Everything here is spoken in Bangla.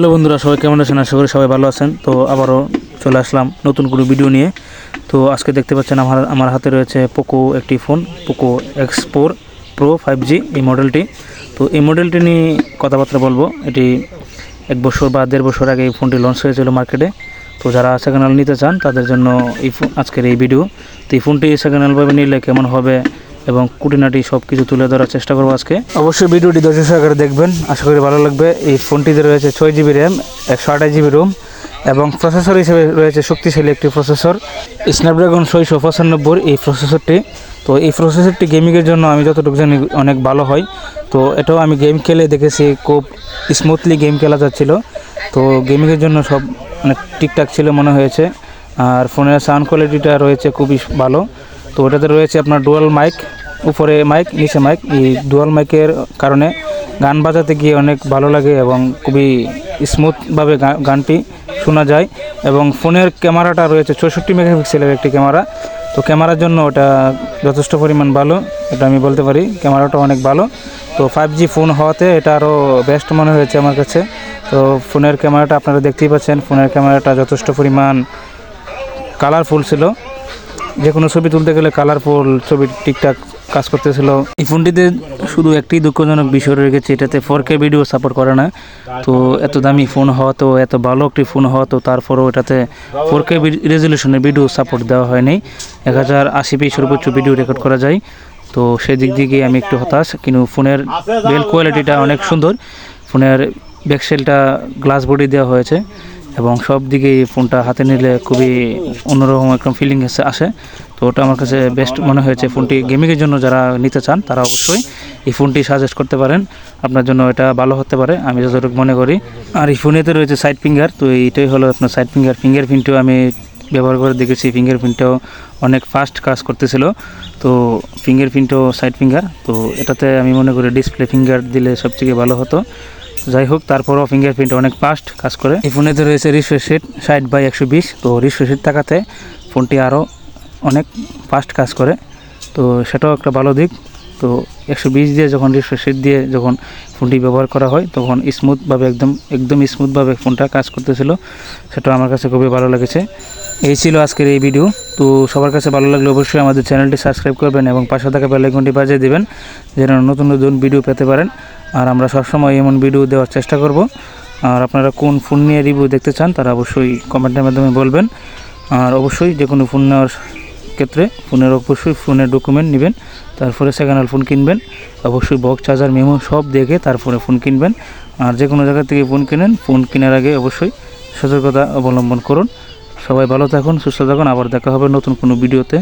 হ্যালো বন্ধুরা, সবাই কেমন আছেন? আশা করি সবাই ভালো আছেন। তো আবারও চলে আসলাম নতুন কোনো ভিডিও নিয়ে। তো আজকে দেখতে পাচ্ছেন আমার আমার হাতে রয়েছে পোকো একটি phone Poco X four pro five G এই মডেলটি তো এই মডেলটি নিয়ে কথাবার্তা বলব। এটি এক বছর বা দেড় বছর আগে এই ফোনটি লঞ্চ হয়েছিল মার্কেটে তো যারা সেকেন্ড নিতে চান, তাদের জন্য এই আজকের এই ভিডিও তো এই ফোনটি সেকেন্ড হ্যান্ডভাবে নিলে কেমন হবে? এবং কুটিনাটি সব কিছু তুলে ধরার চেষ্টা করব আজকে। অবশ্যই ভিডিওটি দর্শক সহকারে দেখবেন। আশা করি ভালো লাগবে। এই ফোনটিতে রয়েছে ছয় জিবি র্যাম, একশো আঠাশ জিবি রোম এবং প্রসেসর হিসেবে রয়েছে শক্তিশালী একটি প্রসেসর। স্ন্যাপড্রাগন ছয়শো পঁচানব্বই এই প্রসেসরটি। তো এই প্রসেসরটি গেমিংয়ের জন্য আমি যতটুকু জানি অনেক ভালো হয়। তো এটাও আমি গেম খেলে দেখেছি, খুব স্মুথলি গেম খেলা যাচ্ছিল। তো গেমিংয়ের জন্য সব অনেক ঠিকঠাক ছিল মনে হয়েছে। আর ফোনের সাউন্ড কোয়ালিটিটা রয়েছে খুবই ভালো। তো ওটাতে রয়েছে আপনার ডুয়াল মাইক উপরে মাইক নিচে মাইক এই ডুয়াল মাইকের কারণে গান বাজাতে গিয়ে অনেক ভালো লাগে এবং খুবই স্মুথভাবে গানটি শোনা যায় এবং ফোনের ক্যামেরাটা রয়েছে চৌষট্টি মেগাপিক্সেলের একটি ক্যামেরা। তো ক্যামেরার জন্য ওটা যথেষ্ট পরিমাণ ভালো, এটা আমি বলতে পারি, ক্যামেরাটা অনেক ভালো। তো ফাইভ জি ফোন হওয়াতে এটা আরও বেস্ট মনে হয়েছে আমার কাছে। তো ফোনের ক্যামেরাটা আপনারা দেখতেই পাচ্ছেন, ফোনের ক্যামেরাটা যথেষ্ট পরিমাণ কালারফুল ছিল। যে কোনো ছবি তুলতে গেলে কালারফুল ছবি ঠিকঠাক কাজ করতেছিল। এই ফোনটিতে শুধু একটি দুঃখজনক বিষয় রয়ে গেছে, এটাতে ফোর কে ভিডিও সাপোর্ট করে না। তো এত দামি ফোন হওয়া তো, এত ভালো একটি ফোন হওয়া তো, তারপরেও এটাতে ফোর কে রেজলিউশনের ভিডিও সাপোর্ট দেওয়া হয়নি। এক হাজার আশি পি সর্বোচ্চ ভিডিও রেকর্ড করা যায়। তো সেই দিক আমি একটু হতাশ, কিন্তু ফোনের বেল কোয়ালিটিটা অনেক সুন্দর। ফোনের ব্যাকসেলটা গ্লাস বডি দেওয়া হয়েছে। এবং সব দিকে ফোনটা হাতে নিলে খুবই অন্যরকম একটা ফিলিং আসে। তো ওটা আমার কাছে বেস্ট মনে হয়েছে ফোনটি গেমিংয়ের জন্য যারা নিতে চান, তারা অবশ্যই এই ফোনটি সাজেস্ট করতে পারেন। আপনার জন্য এটা ভালো হতে পারে, আমি যতটুকু মনে করি। আর এই ফোনেতে রয়েছে সাইড ফিঙ্গার তো এইটাই হলো আপনার সাইড ফিঙ্গার ফিঙ্গার প্রিন্টও আমি ব্যবহার করে দেখেছি ফিঙ্গার প্রিন্টটাও অনেক ফাস্ট কাজ করতেছিল। তো ফিঙ্গার প্রিন্টও সাইড ফিঙ্গার তো এটাতে আমি মনে করি ডিসপ্লে ফিঙ্গার দিলে সবথেকে ভালো হতো। যাই হোক, তারপরও ফিঙ্গারপ্রিন্ট অনেক ফাস্ট কাজ করে। এই ফোনেতে রয়েছে রিফ্রেশ রেট ষাট বাই একশো বিশ। তো রিফ্রেশ রেট থাকাতে ফোনটি আরও অনেক ফাস্ট কাজ করে। তো সেটাও একটা ভালো দিক। তো একশো বিশ দিয়ে যখন রিফ্রেশ রেট দিয়ে যখন ফোনটি ব্যবহার করা হয়, তখন স্মুথভাবে একদম একদম স্মুথভাবে ফোনটা কাজ করতেছিল। সেটা আমার কাছে খুবই ভালো লেগেছে। এই ছিল আজকের এই ভিডিও তো সবার কাছে ভালো লাগলে অবশ্যই আমাদের চ্যানেলটি সাবস্ক্রাইব করবেন এবং পাশে থাকা বেলাইকনটি বাজিয়ে দেবেন, যেন নতুন নতুন ভিডিও পেতে পারেন। আর আমরা সবসময় এমন ভিডিও দেওয়ার চেষ্টা করব। আর আপনারা কোন ফোন নিয়ে রিভিউ দেখতে চান, তারা অবশ্যই কমেন্টের মাধ্যমে বলবেন। আর অবশ্যই যে কোনো ফোন নেওয়ার ক্ষেত্রে ফোনের অবশ্যই ফোনের ডকুমেন্ট নেবেন, তারপরে সেকেন্ড হ্যান্ড ফোন কিনবেন, অবশ্যই বক্স চার্জার মেমো সব দেখে তারপরে ফোন কিনবেন। আর যে কোনো জায়গা থেকে ফোন কিনেন ফোন কেনার আগে অবশ্যই সতর্কতা অবলম্বন করুন। সবাই ভালো থাকুন, সুস্থ থাকুন, আবার দেখা হবে নতুন কোনো ভিডিওতে